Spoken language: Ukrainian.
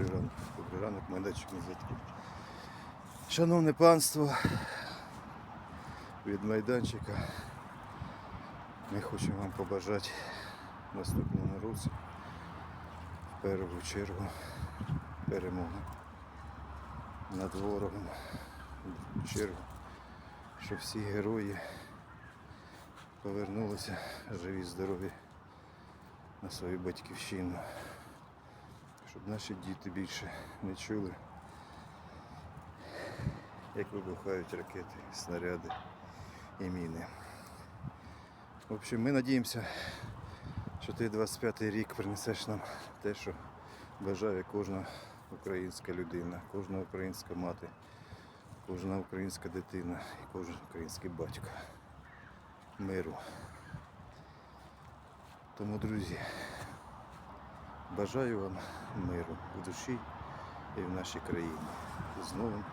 Добрий ранок, добрий ранок, майданчик не. Шановне панство, від майданчика ми хочемо вам побажати в наступному в першу чергу перемоги над ворогом. В чергу, щоб всі герої повернулися живі, здорові на свою батьківщину. Щоб наші діти більше не чули, як вибухають ракети, снаряди і міни. В общем, ми надіємося, що ти 25-й рік принесеш нам те, що бажає кожна українська людина, кожна українська мати, кожна українська дитина і кожен український батько. Миру. Тому, друзі, бажаю вам миру в душі і в нашій країні. З новим